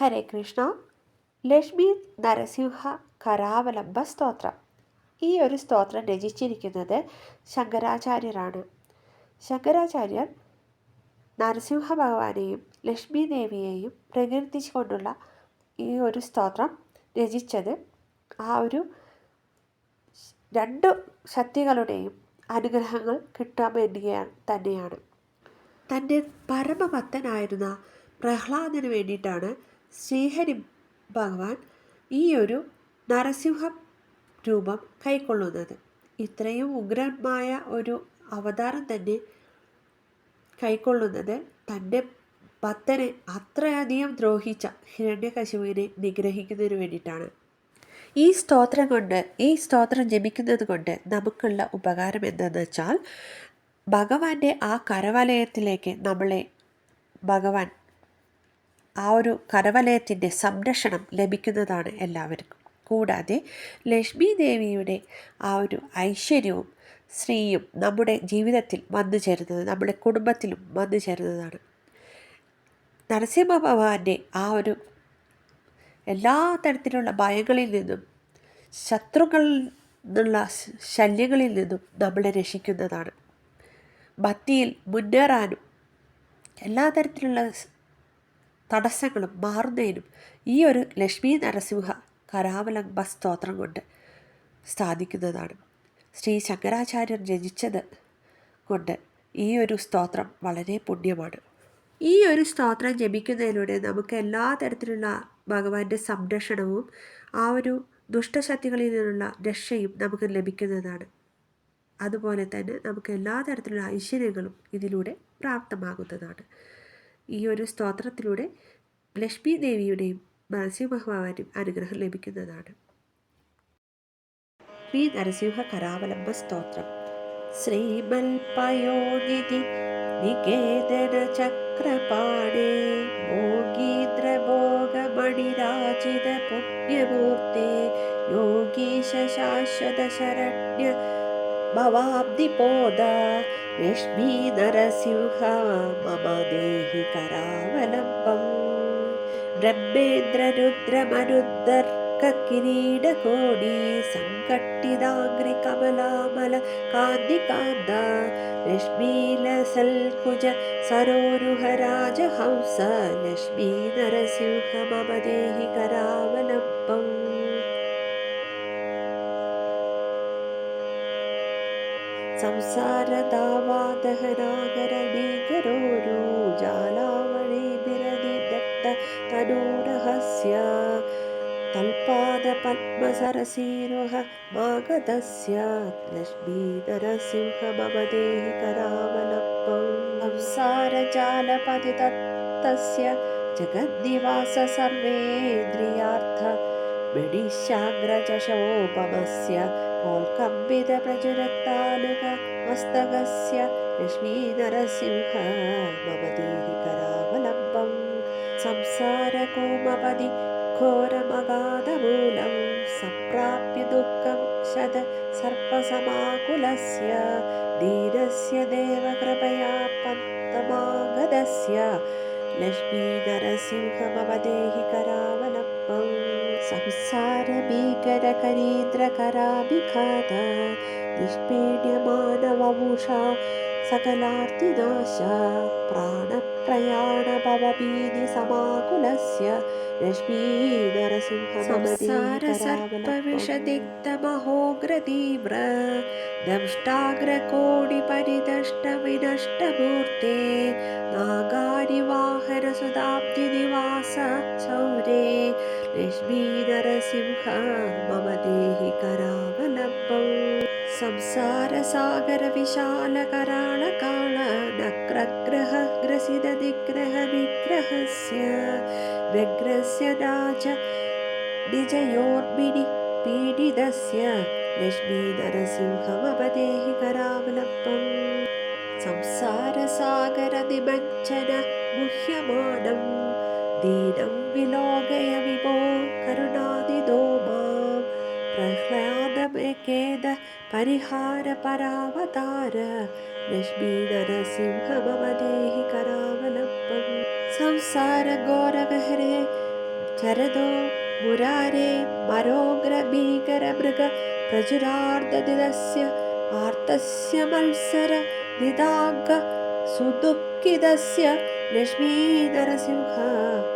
ഹരേ കൃഷ്ണ. ലക്ഷ്മി നരസിംഹ കരാവലംബ സ്തോത്രം. ഈ ഒരു സ്തോത്രം രചിച്ചിരിക്കുന്നത് ശങ്കരാചാര്യരാണ്. ശങ്കരാചാര്യർ നരസിംഹ ഭഗവാനെയും ലക്ഷ്മി ദേവിയെയും പ്രകീർത്തിച്ചുകൊണ്ടുള്ള ഈ ഒരു സ്തോത്രം രചിച്ചത് ആ ഒരു രണ്ട് ശക്തികളുടെയും അനുഗ്രഹങ്ങൾ കിട്ടാൻ വേണ്ടിയാണ് തന്നെയാണ്. തന്റെ പരമഭക്തനായിരുന്ന പ്രഹ്ലാദന് വേണ്ടിയിട്ടാണ് ശ്രീഹരി ഭഗവാൻ ഈ ഒരു നരസിംഹ രൂപം കൈക്കൊള്ളുന്നത്. ഇത്രയും ഉഗ്രമായ ഒരു അവതാരം തന്നെ കൈക്കൊള്ളുന്നത് തന്റെ ഭക്തനെ അത്രയധികം ദ്രോഹിച്ച ഹിരണ്യകശുവിനെ നിഗ്രഹിക്കുന്നതിന് വേണ്ടിയിട്ടാണ്. ഈ സ്തോത്രം കൊണ്ട് ഈ സ്തോത്രം ജപിക്കുന്നത് കൊണ്ട് നമുക്കുള്ള ഉപകാരം എന്തെന്ന് വെച്ചാൽ ഭഗവാന്റെ ആ കരവലയത്തിലേക്ക് നമ്മളെ ഭഗവാൻ ആ ഒരു കരവലയത്തിന്റെ സംരക്ഷണം ലഭിക്കുന്നതാണ് എല്ലാവർക്കും. കൂടാതെ ലക്ഷ്മി ദേവിയുടെ ആ ഒരു ഐശ്വര്യവും ശ്രീയും നമ്മുടെ ജീവിതത്തിൽ വന്നു ചേരുന്നത് നമ്മുടെ കുടുംബത്തിലും വന്നു ചേരുന്നതാണ്. നരസിംഹ ഭഗവാന്റെ ആ ഒരു എല്ലാ തരത്തിലുള്ള ഭയങ്ങളിൽ നിന്നും ശത്രുക്കളിൽ നിന്നുള്ള ശല്യങ്ങളിൽ നിന്നും നമ്മളെ രക്ഷിക്കുന്നതാണ്. ഭക്തിയിൽ മുന്നേറാനും എല്ലാ തരത്തിലുള്ള തടസ്സങ്ങളും മാറുന്നതിനും ഈ ഒരു ലക്ഷ്മി നരസിംഹ കരാവലംബ സ്തോത്രം കൊണ്ട് സ്ഥാപിക്കുന്നതാണ് ശ്രീ ശങ്കരാചാര്യർ രചിച്ചത് കൊണ്ട് ഈ ഒരു സ്തോത്രം വളരെ പുണ്യമാണ്. ഈ ഒരു സ്തോത്രം ജപിക്കുന്നതിലൂടെ നമുക്ക് എല്ലാ തരത്തിലുള്ള ഭഗവാന്റെ സംരക്ഷണവും ആ ഒരു ദുഷ്ടശക്തികളിൽ നിന്നുള്ള രക്ഷയും നമുക്ക് ലഭിക്കുന്നതാണ്. അതുപോലെ തന്നെ നമുക്ക് എല്ലാ തരത്തിലുള്ള ഐശ്വര്യങ്ങളും ഇതിലൂടെ പ്രാപ്തമാകുന്നതാണ്. ഈ ഒരു സ്തോത്രത്തിലൂടെ ലക്ഷ്മി ദേവിയുടെയും നരസിംഹഭഗവാനും അനുഗ്രഹം ലഭിക്കുന്നതാണ്. ശ്രീ നരസിംഹ കരാവലംബ സ്തോത്രം. ശ്രീമൽപയോനിധി നികേതന ചക്രപാണേ മോഗീന്ദ്രഭോഗമണിരാജിത പുണ്യമൂർത്തി യോഗീശ ശാശ്വത ശരണ്യ ഭവാബ്ദിപോദ ലക്ഷ്മീ നരസിംഹ മമ ദേഹി കരാവലംബം. ബ്രഹ്മേന്ദ്രരുദ്രമനുദ്ദർക്കിരീടകോടി സങ്കട്ടിതാഗ്രി കമലാമല കാന്തികാന്ത ലക്ഷ്മീലസൽകുജ സരോരുഹരാജഹംസ ലക്ഷ്മീ നരസിംഹ മമ ദേഹി കരാവലംബം. संसारतावादहरागरणीकरोरुजालावणीभिरदि दत्त तनूरहस्य तल्पादपद्मसरसीरुह संसारदावादनागरीकरोहस्य तल्पादपद्मसरसि लक्ष्मीधरसिंहमम देहि करावलपं संसारजालपदिदत्तस्य जगद्निवास सर्वेन्द्रियार्थ मणिशाग्रचशोपमस्य मिडिशाग्रजशोपमस्य कोल्कम्बितप्रजुरक्तालुकमस्तकस्य लक्ष्मीनरसिंह देहि करावलम्बं संसारकोमपदि घोरमगाधमूलं सम्प्राप्य दुःखं शत सर्पसमाकुलस्य दीनस्य देवकृपया पन्तमागधस्य लक्ष्मीनरसिंहमव देहि करावनपौ निष्पीड्यमानवमुषा सकलार्तिनाश प्राणप्रयाण भवसिंह संसारसर्पविषदिक्तमहोग्रतीव्र दंष्टाग्रकोणि परिदष्टविनष्टमूर्ते लक्ष्मीनरसिंह संसारसागरविशालकराणकाणनक्रग्रहग्रसिदधिग्रहविग्रहस्य व्यग्रस्य राज विजयोर्भिडि पीडितस्य लक्ष्मीनरसिंहमवदेहि करावलम्बम्। लक्ष्मीधरसिंहवदेहि करावलम्बारसागरविभुह्यमानं दीनं विलोकय विभो करुणादिदो प्रह्लादकेद परिहारपरावतार नश्मीधरसिंह मम देहि करावलम्बम् संसारगौरवहरे चरदो मुरारे मरोग्रभीकरमृग प्रचुरार्दस्य आर्तस्य मत्सर निदाघ सुदुःखितस्य नश्मीधरसिंह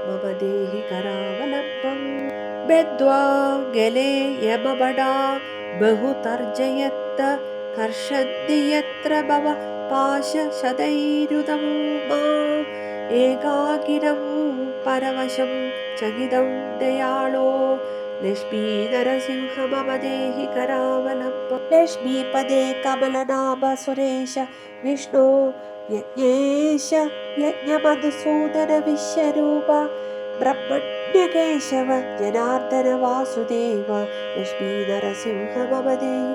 मम देहि करावलम्बम् बहु तर्जयत्तर्षन्ति यत्र भव पाशदैरुदं मा एकाकिरं परवशं चकिदौ दयालो लक्ष्मीधरसिंह मम देहि करावलम्ब लक्ष्मीपदे कमलनाभ सुरेश विष्णो यज्ञेश यज्ञमधुसूदनविश्वरूप यज्ञमधुसूदनविश्व കേശവ ജനാർദ്ദന വാസുദേവ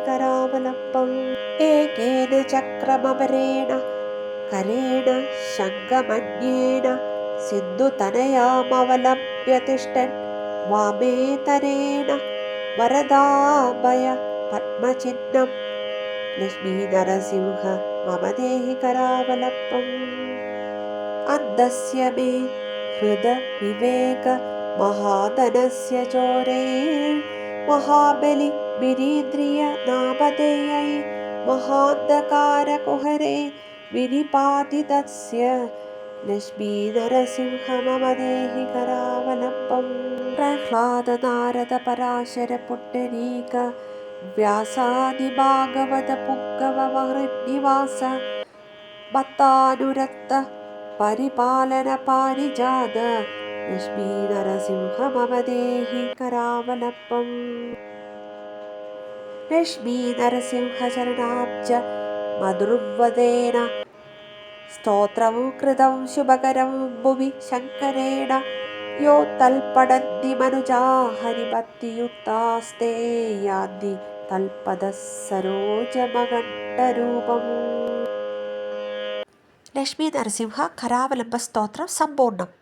കരാവലപ്പം ഏകേന ചക്രമപരേണ കരേണ ശംഖമന്യേന സിന്ധുതനയാമവലംബ്യ തിഷ്ടൻ വാമേതരേണ വരദാമയ പത്മചിഹ്നം. ലക്ഷ്മീനരസിംഹ മമദേഹികരാവലപ്പം അന്തസ്യ മേ ഹൃദ വിവേക മഹാധനസ്യ ചോരേ മഹാബലി വിരീന്ദ്രിയ നാമധേയൈ മഹാന്ധകാരകുഹരേ വിനിപാതിതസ്യ ലക്ഷ്മീ നരസിംഹമദേഹി പ്രഹ്ലാദ നാരദ പരാശര പുട്ടരീക വ്യാസാദി ഭാഗവത പുങ്കവ മഹൃനിവാസ ഭത്താനുരക്ത പരിപാലന പാരിജാത ലക്ഷ്മീനരസിംഹമവദേഹി കരാവലപ്പം മധുർവദേന സ്തോത്രവും കൃതം ശുഭകരം ഭുവി ശങ്കരേണ യോ തൽപടന്തി മനുജാ ഹരിഭക്തിയുക്താസ്തേ ലക്ഷ്മി നരസിംഹ ഖരാവലംബ സ്തോത്രം സമ്പൂർണം